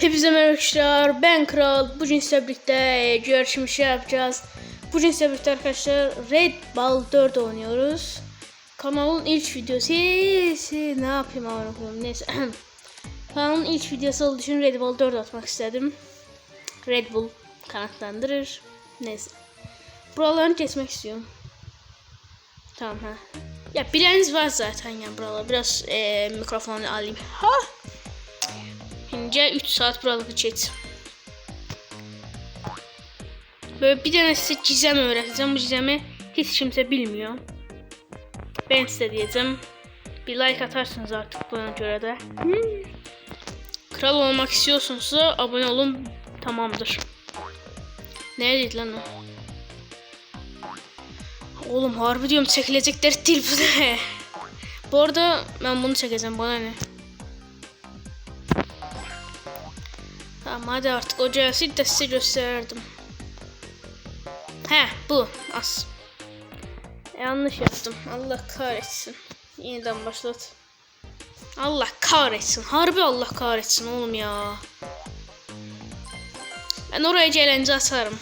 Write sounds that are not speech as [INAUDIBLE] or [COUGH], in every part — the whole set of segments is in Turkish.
Hepinize merhaba arkadaşlar. Ben Kral. Bugün sizle birlikte görüşmüş yapacağız. Bugün sizle birlikte arkadaşlar Red Ball 4 oynuyoruz. Kanalın ilk videosu. Ne yapayım amına koyayım. Neyse. [CLEARS THROAT] Kanalın ilk videosu olduğu için Red Ball 4 atmak istedim. Red Bull kanatlandırır. Neyse. Buralarını kesmek istiyorum. Tamam ha. Ya bileniniz var zaten ya buralar. Biraz eee mikrofonu alayım. Ha. İnce 3 saat buralık çektim. Böyle bir tane size çizem öğreteceğim. Bu çizemi hiç kimse bilmiyor. Ben size diyeceğim. Bir like atarsınız artık buna göre de. Kral olmak istiyorsunuz abone olun. Tamamdır. Neredeydi lan o? Oğlum harbi diyorum çekilecekler değil bu ne? Bu arada ben bunu çekeceğim bana ne? Hadi artık o gelsin de size gösterdim. He bu as. Yanlış yaptım. Allah kahretsin. Yeniden başlat. Allah kahretsin. Harbi Allah kahretsin oğlum ya. Ben oraya gelince atarım.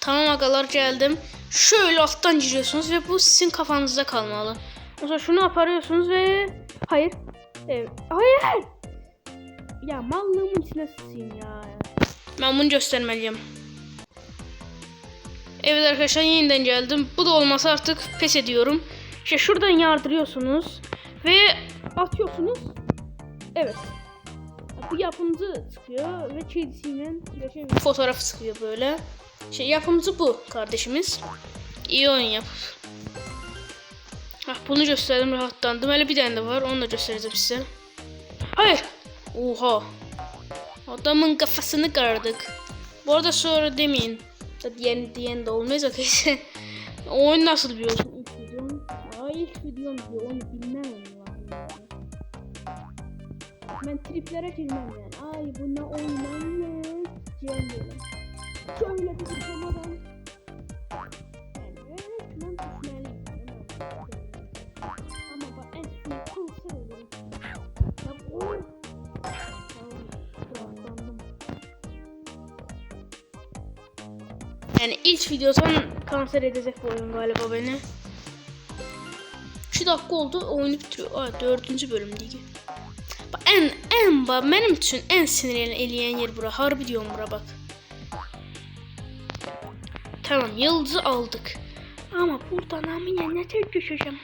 Tamam agalar geldim. Şöyle alttan giriyorsunuz ve bu sizin kafanızda kalmalı. Mesela şunu aparıyorsunuz ve... Hayır. Evet. Hayır. Ya mallığımın içine sıçayım ya. Ben bunu göstermeliyim. Evet arkadaşlar yeniden geldim. Bu da olmasa artık pes ediyorum. İşte şuradan yardırıyorsunuz ve atıyorsunuz. Evet. Bu yapımcı çıkıyor ve kedisiyle yaşayan fotoğraf çıkıyor böyle. Şey yapımcı bu kardeşimiz. İyi oyun yap. Ah bunu gösterdim rahatlandım. Hele bir tane de var onu da göstereceğim size. Hayır. Oha. Adamın kafasını kırdık. Bu arada sonra demeyin. Diyen, diyen de olmaz okey. Oyun nasıl bir oyun? İlk videom. Aa ilk videom diyor. Onu bilmem ya. Ben triplere girmem yani. Ay buna oynanmaz. Diyemiyorum. Şöyle bir zıplamadan. Evet ben düşmeliyim. Yani ilk videodan kanser edecek bu oyun galiba beni. 2 dakika oldu oyunu bitiriyor. Aa, dördüncü bölüm değil. Bak en en bak benim için en sinirlen eleyen yer bura. Harbi diyorum bura bak. Tamam yıldızı aldık. Ama buradan amine ne tek düşeceğim.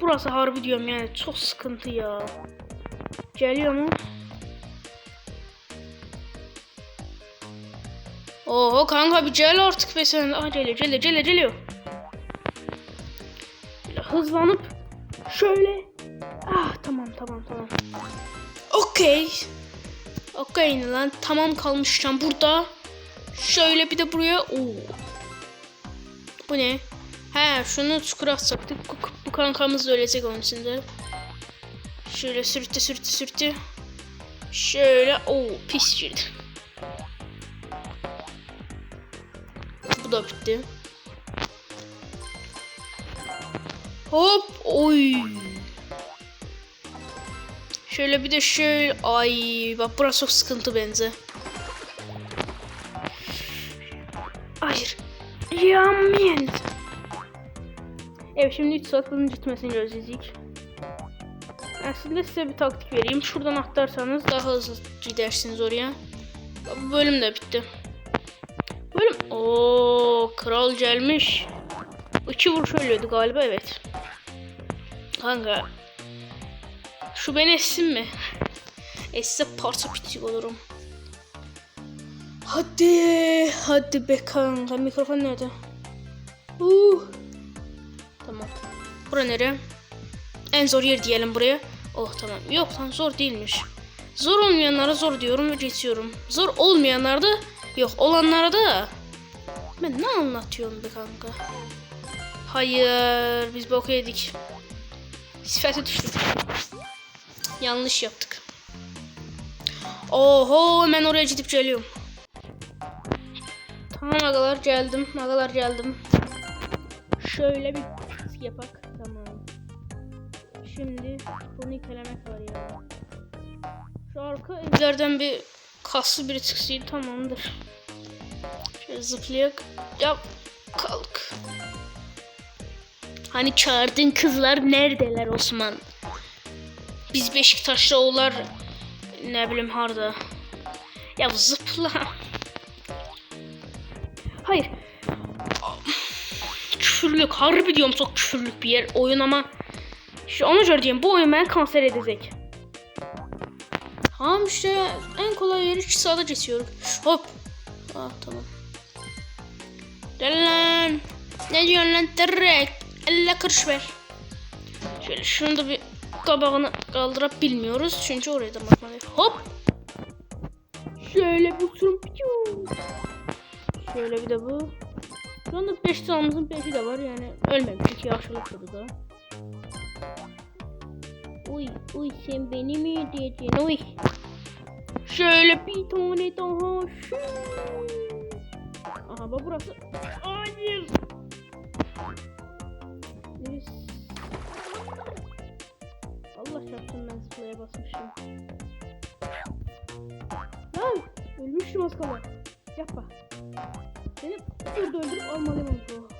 Burası harbi diyorum yani çok sıkıntı ya. Geliyor mu? Oho kanka bir gel artık be sen. Ah geliyor geliyor geliyor geliyor. Hızlanıp şöyle. Ah tamam tamam tamam. Okey. Okey lan tamam kalmışken burada. Şöyle bir de buraya. Oo. Bu ne? He şunu çukura atacaktık. Bu, bu kankamız da ölecek onun içinde. Şöyle sürttü sürttü sürttü. Şöyle o pis girdi. Bu da bitti. Hop oy. Şöyle bir de şöyle ay bak burası çok sıkıntı bence. Hayır. Yamin. Evet şimdi 3 saat bunun gitmesini gözleyecek. Aslında size bir taktik vereyim. Şuradan atlarsanız daha hızlı gidersiniz oraya. Bu bölüm de bitti. Bölüm... Oo, kral gelmiş. İki vuruş ölüyordu galiba evet. Kanka. Şu beni essin mi? Esse parça pitik olurum. Hadi. Hadi be kanka. Mikrofon nerede? Uh. Tamam. Bura nere? En zor yer diyelim buraya. Oh tamam. Yok lan zor değilmiş. Zor olmayanlara zor diyorum ve geçiyorum. Zor olmayanlara da yok olanlara da ben ne anlatıyorum be kanka? Hayır biz bok yedik. Sifete düştük. Yanlış yaptık. Oho hemen oraya gidip geliyorum. Tamam agalar geldim. Agalar geldim. Şöyle bir yapak. Tamam. Şimdi bunu itelemek var ya. Şu arka evlerden bir kaslı biri çıksaydı tamamdır. Şöyle zıplayak. Yap. Kalk. Hani çağırdığın kızlar neredeler Osman? Biz Beşiktaşlı oğullar ne bileyim harda. Ya zıpla. Hayır. Küfürlük. Harbi diyorum çok küfürlük bir yer. Oyun ama şu onu söyleyeyim. Bu oyun beni kanser edecek. Tamam işte en kolay yeri sağda kesiyorum. Hop. Ah tamam. Lan. Ne diyorsun lan direkt. Elle kırış ver. Şöyle şunu da bir kabağını kaldırıp bilmiyoruz. Çünkü oraya da bakmalıyız. Hop. Şöyle bir. Piyu. Şöyle bir de bu. Şu anda 5 tağımızın 5'i de var yani ölmemiştik yaşlılık da. Uy uy sen beni mi diyeceksin uy. Şöyle bir tane daha. Şu. Aha bak burası. Hayır. Neresi? Allah çarpsın ben zıplaya basmışım. Lan ölmüştüm az kala. Yapma. Seni burada öldürüp almalıyım onu.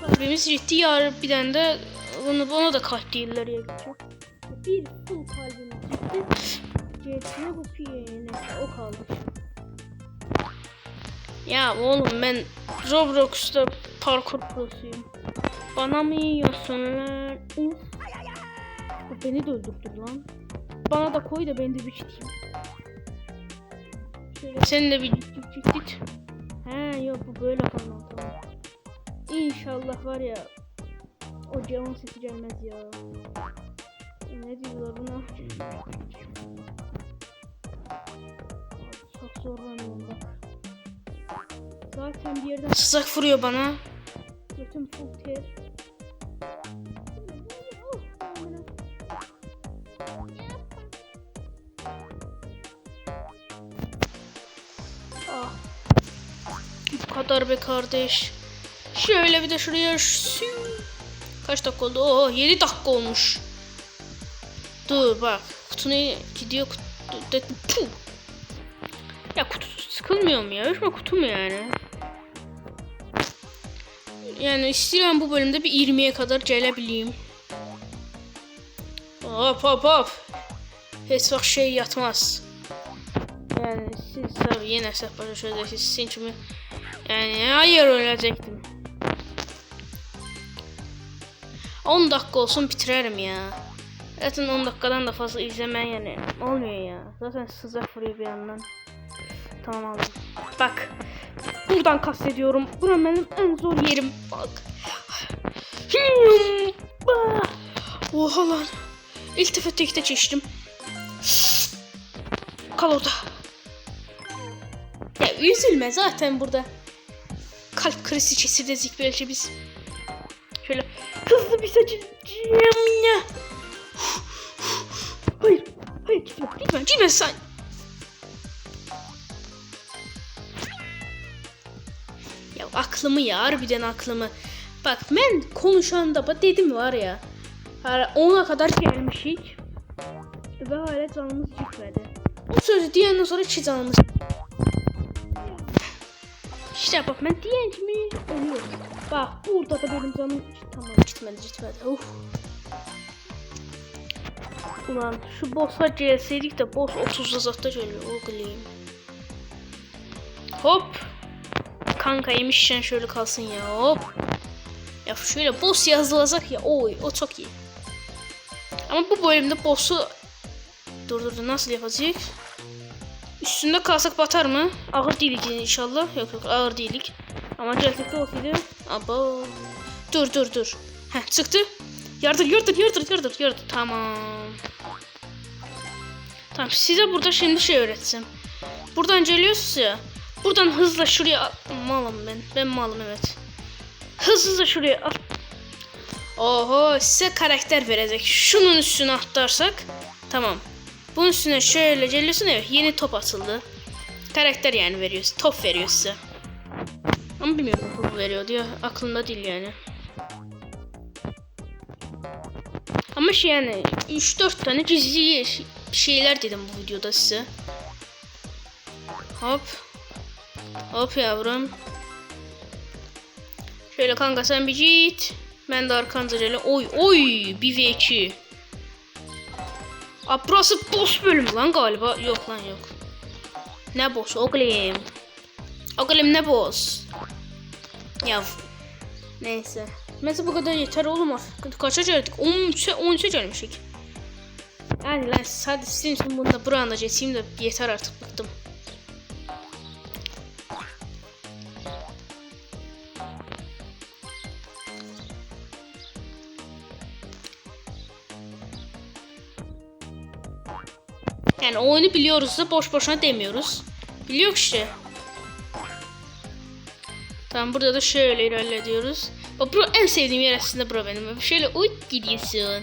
Kalbimiz ciddi yar bir tane de onu ona da kalp değiller ya. Bir full kalbimiz gitti. Cesine bu piyene. O kaldı. Ya oğlum ben Roblox'ta parkur prosuyum. Bana mı yiyorsun lan? Uf. Bu beni de öldürdü lan. Bana da koy da ben de bir çiteyim. Şöyle sen de bir cik cik cik. He yok bu böyle kalmalı tamam. İnşallah var ya o camın sesi gelmez ya. Ne diyorlar buna? Çok zorlanıyorum bak. Zaten bir yerden sızak vuruyor bana. Götüm full ter. Ah. Bu kadar be kardeş. Şöyle bir de şuraya şu- Kaç dakika oldu? Oo 7 dakika olmuş. Dur bak. Kutunu gidiyor kutu. Ya kutu sıkılmıyor mu ya? Ölçme kutu mu yani? Yani istiyorum bu bölümde bir 20'ye kadar gelebileyim. Hop hop hop. Hiç vaxt şey yatmaz. Yani siz tabii yine hesap başa siz sizin yani hayır ölecektim. 10 dakika olsun bitirerim ya. Zaten 10 dakikadan da fazla izlemen yani olmuyor ya. Zaten sızak vuruyor bir yandan. Tamam aldım. Bak. Buradan kastediyorum. Burası benim en zor yerim. Bak. Hmm, ah. Oha lan. İlk defa tekte çeştim. Kal orada. Ya üzülme zaten burada. Kalp krizi geçirdik belki biz. Şöyle hızlı bir saçacağım ya. Hayır. Hayır gitme. Gitme. Gitme sen. Ya aklımı ya harbiden aklımı. Bak ben konuşanda bak dedim var ya. 10'a kadar gelmişik. Ve hala canımız gitmedi. O sözü diyenden sonra iki canımız. İşte bak ben diyen kimi ölüyorum. Bak burada da benim canım tamam gitmedi gitmedi. Uf. Ulan şu boss'a gelseydik de boss 30 zatta geliyor o güleyim. Hop. Kanka yemişken şöyle kalsın ya hop. Ya şöyle boss yazılacak ya oy o çok iyi. Ama bu bölümde boss'u dur dur nasıl yapacak? Üstünde kalsak batar mı? Ağır değilik inşallah. Yok yok ağır değilik. Ama gerçekte olsaydı. Aba. Dur dur dur. Heh çıktı. Yardır yardır yardır yardır yardır. Tamam. Tamam size burada şimdi şey öğretsem. Buradan geliyorsunuz ya. Buradan hızla şuraya malım ben. Ben malım evet. Hızlıca şuraya at. Oho size karakter verecek. Şunun üstüne atlarsak tamam. Bunun üstüne şöyle geliyorsun evet yeni top atıldı. Karakter yani veriyoruz. Top veriyor size. Ama bilmiyorum topu veriyor diyor. Aklımda değil yani. Ama şey yani 3-4 tane gizli şeyler dedim bu videoda size. Hop. Hop yavrum. Şöyle kanka sen bir git. Ben de arkanıza şöyle. Oy oy 1v2. Aa, burası boss bölümü lan galiba. Yok lan yok. Ne boss oğlum? Oğlum ne boss? Ya neyse. Mesela bu kadar yeter oğlum artık. Kaça geldik? 13'e 13'e gelmişik. Yani lan hadi sizin için bunu da buraya da geçeyim de yeter artık bıktım. Yani oyunu biliyoruz da boş boşuna demiyoruz. Biliyor işte. Tamam burada da şöyle ilerliyoruz. Bak bura en sevdiğim yer aslında bura benim. Şöyle uyut gidiyorsun.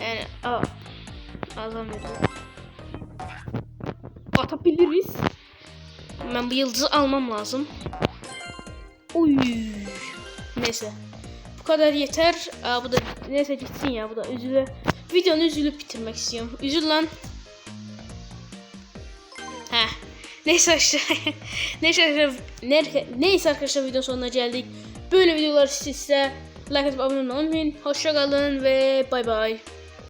Yani aa. Alamıyorum. Atabiliriz. Ben bu yıldızı almam lazım. Oy. Neyse. Bu kadar yeter. Aa, bu da neyse gitsin ya bu da üzüle. Videonu üzülüp bitirmek istiyorum. Üzül lan. Heh. Neyse arkadaşlar. [LAUGHS] neyse arkadaşlar. Neyse, neyse arkadaşlar video sonuna geldik. Böyle videolar sizse like atıp abone olmayı unutmayın. Hoşça kalın ve bay bay.